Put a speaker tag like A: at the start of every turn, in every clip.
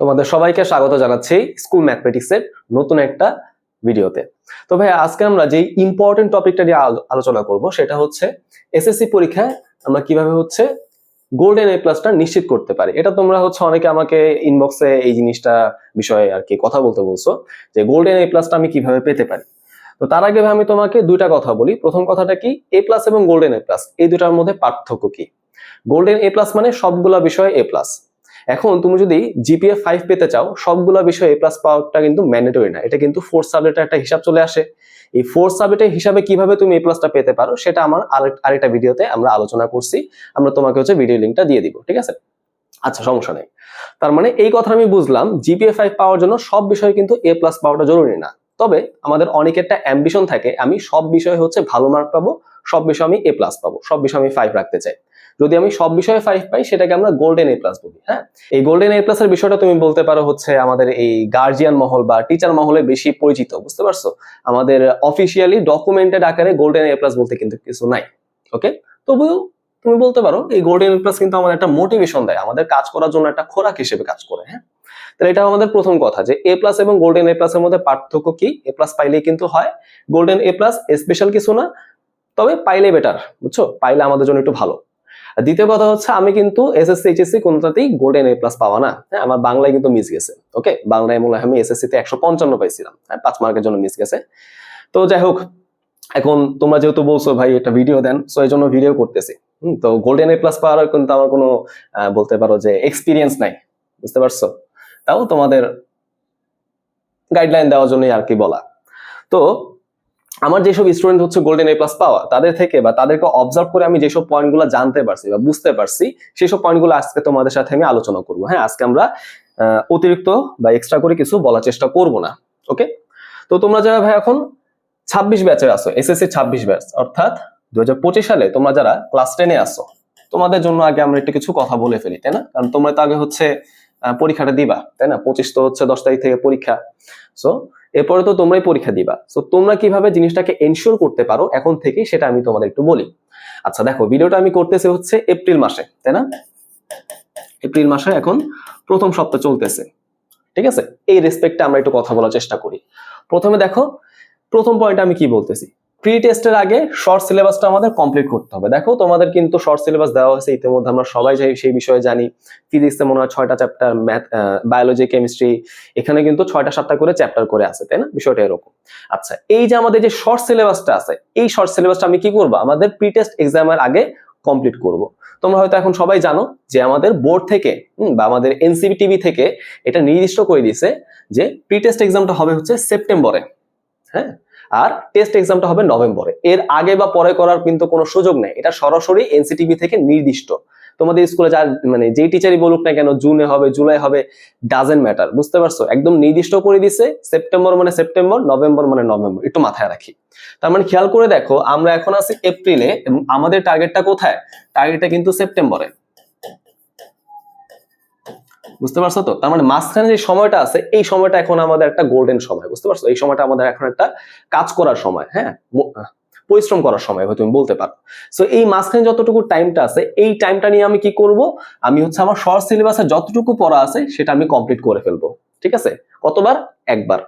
A: তোমাদের সবাইকে স্বাগত জানাচ্ছি স্কুল ম্যাথমেটিক্সের নতুন একটা ভিডিওতে। তো ভাই আজকে আমরা যে ইম্পর্টেন্ট টপিকটা নিয়ে আলোচনা করব সেটা হচ্ছে এসএসসি পরীক্ষায় আমরা কীভাবে হচ্ছে গোল্ডেন এ প্লাসটা নিশ্চিত করতে পারি। এটা তোমরা হচ্ছে অনেকে আমাকে ইনবক্সে এই জিনিসটা বিষয়ে আর কি কথা বলতে বলছো যে গোল্ডেন এ প্লাসটা আমি কীভাবে পেতে পারি। তো তার আগে আমি তোমাকে দুইটা কথা বলি। প্রথম কথাটা কি? এ প্লাস এবং গোল্ডেন এ প্লাস এই দুটার মধ্যে পার্থক্য কি? গোল্ডেন এ প্লাস মানে সবগুলা বিষয়ে এ প্লাস এখন তুমি যদি জিপিএ ফাইভ পেতে চাও, সবগুলা বিষয়ে এ প্লাস পাওয়াটা কিন্তু ম্যান্ডেটরি না। এটা কিন্তু ফোর্থ সাবজেক্টের একটা হিসাব চলে আসে। এই ফোর্থ সাবজেক্টের হিসাবে কীভাবে তুমি এ প্লাসটা পেতে পারো, সেটা আমার আরেক- আরেকটা ভিডিওতে আমরা আলোচনা করছি। আমরা তোমাকে হচ্ছে ভিডিও লিঙ্কটা দিয়ে দিব, ঠিক আছে? আচ্ছা সমস্যা নেই। তার মানে এই কথা আমি বুঝলাম জিপিএ ফাইভ পাওয়ার জন্য সব বিষয়ে কিন্তু এ প্লাস পাওয়াটা জরুরি না। তবে আমাদের অনেকের একটা অ্যাম্বিশন থাকে, আমি সব বিষয়ে হচ্ছে ভালো মার্ক পাবো সব বিষয়ে আমি এ প্লাস পাবো, সব বিষয়ে আমি ফাইভ রাখতে চাই। যদি আমি সব বিষয়ে ফাইভ পাই, সেটাকে আমরা গোল্ডেন এ প্লাস বলি হ্যাঁ? এই গোল্ডেন এ প্লাস এর বিষয়টা তুমি বলতে পারো হচ্ছে আমাদের এই গার্জিয়ান মহল বা টিচার মহলে বেশি পরিচিত, বুঝতে পারছ? আমাদের অফিসিয়ালি ডকুমেন্টেড আকারে গোল্ডেন এ প্লাস বলতে কিন্তু কিছু নাই ওকে তবুও তুমি বলতে পারো, এই গোল্ডেন এ প্লাস কিন্তু আমাদের একটা মোটিভেশন দেয়, আমাদের কাজ করার জন্য একটা খোরাক হিসেবে কাজ করে হ্যাঁ? তাহলে এটা আমাদের প্রথম কথা যে এ প্লাস এবং গোল্ডেন এ প্লাস এর মধ্যে পার্থক্য কি? এ প্লাস পাইলেই কিন্তু হয় গোল্ডেন এ প্লাস স্পেশাল কিছু না তবে পাইলে বেটার বুঝছ? পাইলে আমাদের জন্য একটু ভালো। দ্বিতীয় কথা হচ্ছে, আমি কিন্তু এসএসসি এইচএসসি কোনটাতেই গোল্ডেন এ প্লাস পাওয়া না। হ্যাঁ আমার বাংলায় কিন্তু মিস গেছে ওকে বাংলায় মনে হয় আমি এসএসসি তে একশো পঞ্চান্ন পাইছিলাম। হ্যাঁ পাঁচ মার্কের জন্য মিস গেছে। তো যাই হোক, এখন তোমরা যেহেতু বলছো, ভাই, একটা ভিডিও দেন। সো এই জন্য ভিডিও করতেছি। তো গোল্ডেন এ প্লাস পাওয়ার কিন্তু আমার কোনো বলতে পারো যে এক্সপিরিয়েন্স নাই, বুঝতে পারছ? তাও তোমাদের গাইডলাইন দেওয়ার জন্যই আর কি বলা। তো আমার যেসব স্টুডেন্ট হচ্ছে গোল্ডেন এ প্লাস পাওয়া, তাদের থেকে বা তাদেরকে অবজার্ভ করে আমি যেসব পয়েন্টগুলো জানতে পারছি বা বুঝতে পারছি, সেসব পয়েন্টগুলো আজকে তোমাদের সাথে আমি আলোচনা করব। হ্যাঁ আজকে আমরা অতিরিক্ত বা এক্সট্রা করে কিছু বলার চেষ্টা করব না ওকে তো তোমরা যারা ভাই এখন ছাব্বিশ ব্যাচের আসো এসএসসি ছাব্বিশ ব্যাচ অর্থাৎ দুই হাজার পঁচিশ সালে তোমরা যারা ক্লাস টেনে আসো তোমাদের জন্য আগে আমরা একটু কিছু কথা বলে ফেলি, তাই না? কারণ তোমরা তো আগে হচ্ছে পরীক্ষাটা দিবা, তাই না? পঁচিশ তো হচ্ছে দশ তারিখ থেকে পরীক্ষা। সো এরপরে তো তোমরাই পরীক্ষা দিবা। সো তোমরা কীভাবে জিনিসটাকে এনশিওর করতে পারো এখন থেকেই সেটা আমি তোমাদের একটু বলি। আচ্ছা দেখো, ভিডিওটা আমি করতেছি হচ্ছে এপ্রিল মাসে, তাই না? এপ্রিল মাসে এখন প্রথম সপ্তাহ চলতেছে, ঠিক আছে? এই রেসপেক্টে আমরা একটু কথা বলার চেষ্টা করি। প্রথমে দেখো, প্রথম পয়েন্ট আমি কি বলতেছি? প্রি টেস্টের আগে শর্ট সিলেবাসটা আমাদের কমপ্লিট করতে হবে। দেখো, তোমাদের কিন্তু শর্ট সিলেবাস দেওয়া হয়েছে, ইতিমধ্যে আমরা সবাই যাই, সেই বিষয়ে জানি। ফিজিক্সে মনে হয় ছয়টা চ্যাপ্টার ম্যাথ বায়োলজি কেমিস্ট্রি এখানে কিন্তু ছয়টা সাতটা করে চ্যাপ্টার করে আছে, তাই না? বিষয়টা এরকম। আচ্ছা এই যে আমাদের যে শর্ট সিলেবাসটা আছে, এই শর্ট সিলেবাসটা আমি কি করব? আমাদের প্রি টেস্ট এক্সামের আগে কমপ্লিট করব। তোমরা হয়তো এখন সবাই জানো যে আমাদের বোর্ড থেকে বা আমাদের এনসিবি টিভি থেকে এটা নির্দিষ্ট করে দিছে যে প্রি টেস্ট এক্সামটা হবে হচ্ছে সেপ্টেম্বরে হ্যাঁ? আর টেস্ট এক্সামটা হবে নভেম্বরে। এর আগে বা পরে করার কিন্তু কোনো সুযোগ নেই। এটা সরাসরি এনসিটিভি থেকে নির্দিষ্ট। তোমাদের স্কুলে যা মানে যেই টিচারই বলুক না কেন, জুনে হবে, জুলাই হবে ডাজেন্ট ম্যাটার বুঝতে পারছ? একদম নির্দিষ্ট করে দিছে, সেপ্টেম্বর মানে সেপ্টেম্বর, নভেম্বর মানে নভেম্বর, একটু মাথায় রাখি। তার মানে খেয়াল করে দেখো, আমরা এখন আছি এপ্রিলে, এবং আমাদের টার্গেটটা কোথায়? টার্গেটটা কিন্তু সেপ্টেম্বরে। বুঝতে পারছ তো? তার মানে মাঝখানে যে সময়টা আছে, এই সময়টা এখন আমাদের একটা গোল্ডেন সময়, বুঝতে পারছ? এই সময়টা আমাদের এখন একটা কাজ করার সময় হ্যাঁ? পরিশ্রম করার সময়, হয়তো তুমি বলতে পারো। সো এই মাঝখানে যতটুকু টাইমটা আছে, এই টাইমটা নিয়ে আমি কি করব? আমি হচ্ছে আমার শর্ট সিলেবাসে যতটুকু পড়া আছে, সেটা আমি কমপ্লিট করে ফেলব, ঠিক আছে? কতবার? একবার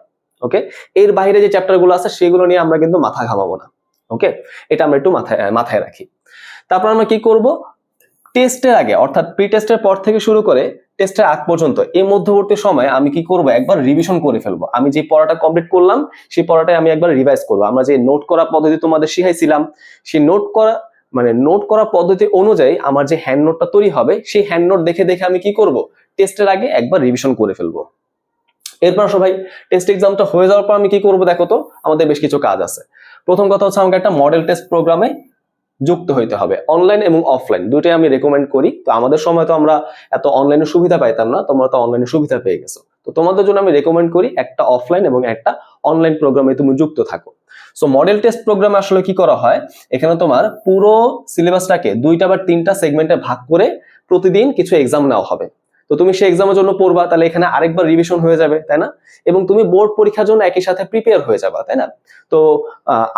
A: ওকে এর বাইরে যে চ্যাপ্টারগুলো আছে, সেগুলো নিয়ে আমরা কিন্তু মাথা ঘামাবো না ওকে এটা আমরা একটু মাথায় মাথায় রাখি। তারপর আমরা কি করব? টেস্টের আগে, অর্থাৎ প্রি টেস্টের পর থেকে শুরু করে টেস্টের আগ পর্যন্ত, এই মধ্যবর্তী সময় আমি কি করব? একবার রিভিশন করে ফেলব। আমি যে পড়াটা কমপ্লিট করলাম, সেই পড়াটাই আমি একবার রিভাইজ করব। আমরা যে নোট করা পদ্ধতি তোমাদের শিখাইছিলাম, সেই নোট করা মানে নোট করা পদ্ধতি অনুযায়ী আমার যে হ্যান্ড নোটটা তৈরি হবে, সেই হ্যান্ড নোট দেখে দেখে আমি কি করব? টেস্টের আগে একবার রিভিশন করে ফেলব। এরপর সবাই টেস্ট এক্সামটা হয়ে যাওয়ার পর আমি কি করব? দেখো তো, আমাদের বেশ কিছু কাজ আছে। প্রথম কথা হচ্ছে আমাকে একটা মডেল টেস্ট প্রোগ্রামে যুক্ত হইতে হবে অনলাইন এবং অফলাইন দুটোই আমি রেকমেন্ড করি। তো আমাদের সময় তো আমরা এত অনলাইনে সুবিধা পাইতাম না, তোমরা তো অনলাইনে সুবিধা পেয়ে গেছো। তো তোমাদের জন্য আমি রেকমেন্ড করি একটা অফলাইন এবং একটা অনলাইন প্রোগ্রামে তুমি যুক্ত থাকো। সো মডেল টেস্ট প্রোগ্রামে আসলে কি করা হয়? এখানে তোমার পুরো সিলেবাসটাকে দুইটা বা তিনটা সেগমেন্টে ভাগ করে প্রতিদিন কিছু এক্সাম নেওয়া হবে। তো তুমি সেই এক্সামের জন্য পড়বা, তাহলে এখানে আরেকবার রিভিশন হয়ে যাবে, তাই না? এবং তুমি বোর্ড পরীক্ষার জন্য একই সাথে প্রিপেয়ার হয়ে যাবা, তাই না? তো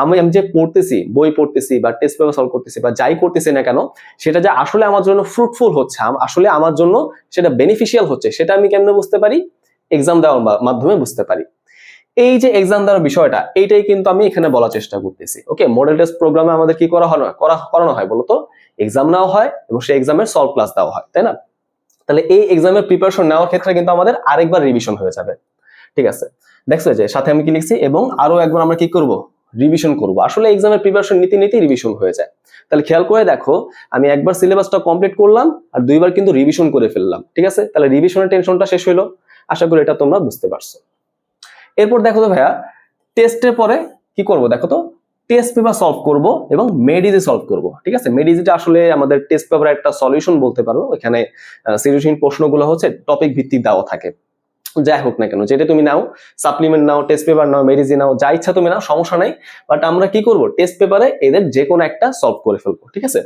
A: আমি আমি যে পড়তেছি, বই পড়তেছি বা টেস্ট পেপার সলভ করতেছি বা যাই করতেছি না কেন, সেটা যে আসলে আমার জন্য ফ্রুটফুল হচ্ছে আসলে আমার জন্য সেটা বেনিফিশিয়াল হচ্ছে, সেটা আমি কেমনে বুঝতে পারি? এক্সাম দেওয়ার মাধ্যমে বুঝতে পারি। এই যে এক্সাম দেওয়ার বিষয়টা, এইটাই কিন্তু আমি এখানে বলার চেষ্টা করতেছি ওকে মডেল টেস্ট প্রোগ্রামে আমাদের কি করা হয় করা, করানো হয় বলতো? এক্সাম নেওয়া হয় এবং সেই এক্সামের সলভ ক্লাস দেওয়া হয়, তাই না? তাহলে এই এক্সামের প্রিপারেশন নেওয়ার ক্ষেত্রে কিন্তু আমাদের আরেকবার রিভিশন হয়ে যাবে। ঠিক আছে? দেখছ যে, সাথে আমি কি লিখছি? এবং আরও একবার আমরা কি করব? রিভিশন করব। আসলে এক্সামের প্রিপারেশন নীতি নীতি রিভিশন হয়ে যায়। তাহলে খেয়াল করে দেখো, আমি একবার সিলেবাসটা কমপ্লিট করলাম আর দুইবার কিন্তু রিভিশন করে ফেললাম। ঠিক আছে? তাহলে রিভিশনের টেনশনটা শেষ হলো আশা করি এটা তোমরা বুঝতে পারছ। এরপর দেখো তো ভাইয়া টেস্টের পরে কি করব? দেখো তো টেস্ট পেপার সলভ করব এবং মেডিজে সলভ করব। ঠিক আছে? মেডিজিটা আসলে আমাদের টেস্ট পেপারের একটা সলিউশন বলতে পারো। এখানে সিরিয়াসহীন প্রশ্নগুলো হচ্ছে টপিক ভিত্তিক দেওয়া থাকে। যাই হোক না কেন, যেটা তুমি নাও সাপ্লিমেন্ট নাও টেস্ট পেপার নাও মেডিসিন নাও, যা ইচ্ছা তুমি নাও, সমস্যা নাই। বাট আমরা কি করব? টেস্ট পেপারে এদের যে কোনো একটা সলভ করে ফেলব, ঠিক আছে?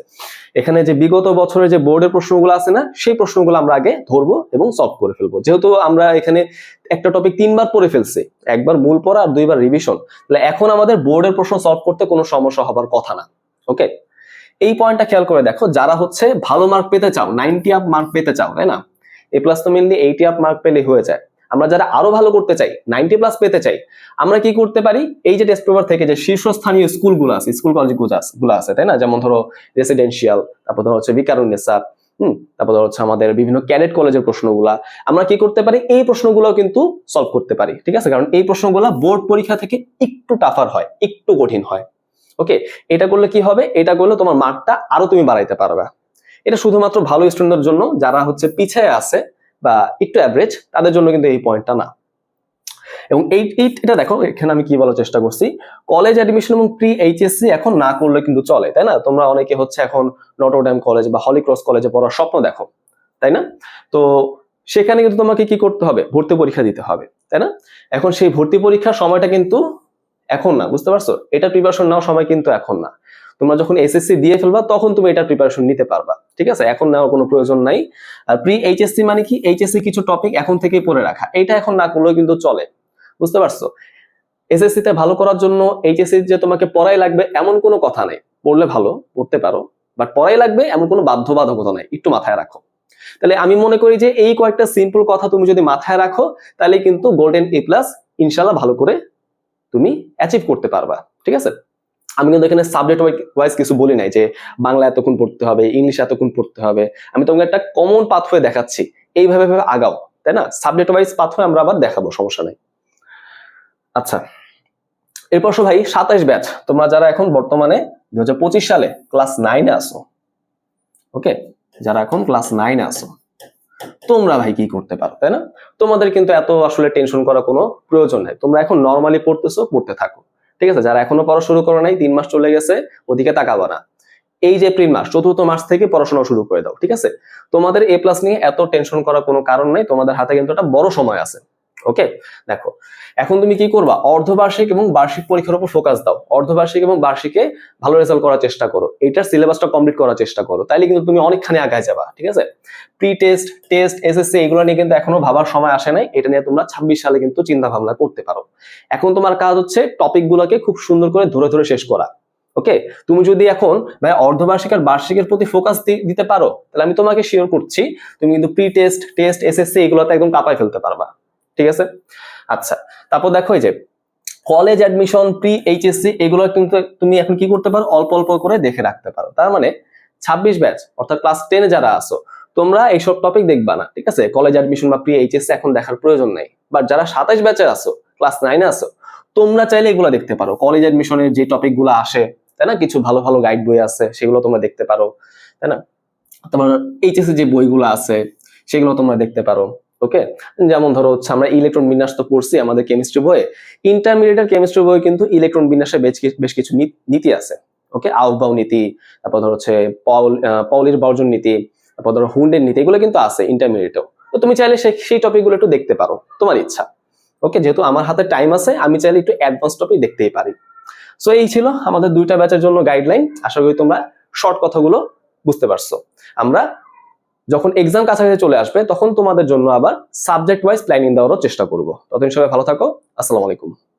A: এখানে যে বিগত বছরের যে বোর্ডের প্রশ্নগুলো আছে না, সেই প্রশ্নগুলো আমরা আগে ধরবো এবং সলভ করে ফেলব। যেহেতু আমরা এখানে একটা টপিক তিনবার পড়ে ফেলছি, একবার মূল পড়া আর দুইবার রিভিশন তাহলে এখন আমাদের বোর্ডের প্রশ্ন সলভ করতে কোনো সমস্যা হবার কথা না ওকে এই পয়েন্টটা খেয়াল করে দেখো, যারা হচ্ছে ভালো মার্ক পেতে চাও নাইনটি আপ মার্ক পেতে চাও, তাই না? এ প্লাস তো মেনলি এইটি আপ মার্ক পেলে হয়ে যায়। আমরা যারা আরও ভালো করতে চাই নাইনটি প্লাস পেতে চাই, আমরা কি করতে পারি? এই যে টেস্ট পেপার থেকে যে শীর্ষস্থানীয় স্কুলগুলো আছে স্কুল কলেজগুলো আছে, তাই না? যেমন ধরো রেসিডেন্সিয়াল তারপর ধরো হচ্ছে বিকারুন্নেসা হুম? তারপর হচ্ছে আমাদের বিভিন্ন ক্যাডেট কলেজের প্রশ্নগুলা। আমরা কি করতে পারি? এই প্রশ্নগুলো কিন্তু সলভ করতে পারি, ঠিক আছে? কারণ এই প্রশ্নগুলো বোর্ড পরীক্ষা থেকে একটু টাফার হয়, একটু কঠিন হয়। ওকে এটা করলে কি হবে? এটা করলে তোমার মার্কটা আরও তুমি বাড়াইতে পারবে। এটা শুধুমাত্র ভালো স্টুডেন্টদের জন্য, যারা হচ্ছে পিছিয়ে আছে বা একটু অ্যাভারেজ তাদের জন্য কিন্তু এই পয়েন্টটা না। এবং এই এটা দেখো, এখানে আমি কি বলার চেষ্টা করছি? কলেজ অ্যাডমিশন এবং প্রি এইচএসসি এখন না করলে কিন্তু চলে, তাই না? তোমরা অনেকে হচ্ছে এখন নটরডেম কলেজ বা হলিক্রস কলেজে পড়ার স্বপ্ন দেখো, তাই না? তো সেখানে কিন্তু তোমাকে কি করতে হবে? ভর্তি পরীক্ষা দিতে হবে, তাই না? এখন সেই ভর্তি পরীক্ষার সময়টা কিন্তু এখন না, বুঝতে পারছ? এটা প্রিপারেশন নেওয়ার সময় কিন্তু এখন না। তোমরা যখন এসএসসি দিয়ে ফেলবা, তখন তুমি এটা প্রিপারেশন নিতে পারবা, ঠিক আছে? এখন নেওয়ার কোনো প্রয়োজন নাই। আর প্রি এইচএসসি মানে কি? এইচএসসি কিছু টপিক এখন থেকেই পড়ে রাখা। এটা এখন না করলেও কিন্তু চলে, বুঝতে পারছ? এসএসসি তে ভালো করার জন্য এইচএসসি যে তোমাকে পড়াই লাগবে এমন কোনো কথা নেই। পড়লে ভালো, পড়তে পারো। বাট পড়াই লাগবে এমন কোনো বাধ্যবাধকতা নাই। একটু মাথায় রাখো। তাহলে আমি মনে করি যে এই কয়েকটা সিম্পল কথা তুমি যদি মাথায় রাখো, তাহলে কিন্তু গোল্ডেন এ প্লাস ইনশাল্লাহ ভালো করে তুমি অ্যাচিভ করতে পারবা, ঠিক আছে? আমি কিন্তু এখানে সাবজেক্ট ওয়াইজ কিছু বলি নাই যে বাংলা এতক্ষণ পড়তে হবে, ইংলিশ এতক্ষণ পড়তে হবে। আমি তোমাকে একটা কমন পাথওয়ে দেখাচ্ছি, এইভাবে ভাবে আগাও, তাই না? সাবজেক্ট ওয়াইজ পাথওয়ে আমরা আবার দেখাবো, সমস্যা নাই। আচ্ছা এরপর ভাই সাতাইশ ব্যাচ তোমরা যারা এখন বর্তমানে দু হাজার পঁচিশ সালে ক্লাস নাইনে আসো ওকে যারা এখন ক্লাস নাইনে আসো তোমরা ভাই কি করতে পারো, তাই না? তোমাদের কিন্তু এত আসলে টেনশন করার কোনো প্রয়োজন নেই। তোমরা এখন নর্মালি পড়তেছো, পড়তে থাকো। ঠিক আছে? যারা এখনও পড়া শুরু করো নাই, তিন মাস চলে গেছে, ওদিকে তাকাবো না। এই যে এপ্রিল মাস, চতুর্থ মাস থেকে পড়াশোনা শুরু করে দাও, ঠিক আছে? তোমাদের এ প্লাস নিয়ে এত টেনশন করার কোনো কারণ নাই, তোমাদের হাতে কিন্তু একটা বড় সময় আছে। ওকে দেখো, এখন তুমি কি করবা? অর্ধবার্ষিক এবং বার্ষিক পরীক্ষার উপর ফোকাস দাও। অর্ধবার্ষিক এবং বার্ষিকে ভালো রেজাল্ট করার চেষ্টা করো। এটার সিলেবাসটা কমপ্লিট করার চেষ্টা করো। তাইলে কিন্তু তুমি অনেকখানি আগায় যাবা, ঠিক আছে? প্রি টেস্ট টেস্ট এসএসসি এগুলো নিয়ে কিন্তু এখনও ভাবার সময় আসে নাই। এটা নিয়ে তোমরা ছাব্বিশ সালে কিন্তু চিন্তা ভাবনা করতে পারো। এখন তোমার কাজ হচ্ছে টপিক গুলোকে খুব সুন্দর করে ধরে ধরে শেষ করা। ওকে তুমি যদি এখন, ভাই, অর্ধবার্ষিক আর বার্ষিকের প্রতি ফোকাস দিতে পারো, তাহলে আমি তোমাকে শিওর করছি, তুমি কিন্তু প্রি টেস্ট টেস্ট এসএসসি এগুলোতে একদম কাঁপায় ফেলতে পারবা। ঠিক আছে? আচ্ছা তারপর দেখো এই যে কলেজ অ্যাডমিশন প্রি এইচএসসি এগুলো কিন্তু তুমি এখন কি করতে পারো? অল্প অল্প করে দেখে রাখতে পারো। তার মানে ছাব্বিশ ব্যাচ অর্থাৎ ক্লাস টেনে যারা আসো তোমরা এইসব টপিক দেখবা না, ঠিক আছে? কলেজ অ্যাডমিশন বা প্রি এইচএসসি এখন দেখার প্রয়োজন নেই। বাট যারা সাতাইশ ব্যাচে আসো ক্লাস নাইনে আসো তোমরা চাইলে এগুলো দেখতে পারো। কলেজ অ্যাডমিশনের যে টপিকগুলো আসে, তাই না? কিছু ভালো ভালো গাইড বই আছে, সেগুলো তোমরা দেখতে পারো, তাই না? তোমার এইচএসসি যে বইগুলো আছে, সেগুলো তোমরা দেখতে পারো। ওকে যেমন ধরো হচ্ছে আমরা ইলেকট্রন বিন্যাস তো পড়ছি আমাদের কেমিস্ট্রি বইয়ে। ইন্টারমিডিয়েটের কেমিস্ট্রি বই কিন্তু ইলেকট্রন বিন্যাসে বেশ কিছু নীতি আছে। ওকে আউবাউ নীতি তারপর ধরো হচ্ছে পাউল আহ, পাউলির বর্জন নীতি তারপর ধরো হুন্ডের নীতি এগুলো কিন্তু আছে ইন্টারমিডিয়েটেও তো তুমি চাইলে সেই টপিকগুলো একটু দেখতে পারো তোমার ইচ্ছা। ওকে যেহেতু আমার হাতে টাইম আছে আমি চাইলে একটু অ্যাডভান্স টপিক দেখতেই পারি। সো এই ছিল আমাদের দুইটা ব্যাচের জন্য গাইডলাইন আশা করি তোমরা শর্ট কথাগুলো বুঝতে পারছ। আমরা যখন এক্সাম কাছাকাছি চলে আসবে, তখন তোমাদের জন্য আবার সাবজেক্ট ওয়াইজ প্ল্যানিং দেওয়ারও চেষ্টা করব। ততদিন সবাই ভালো থাকো। আসসালামু আলাইকুম।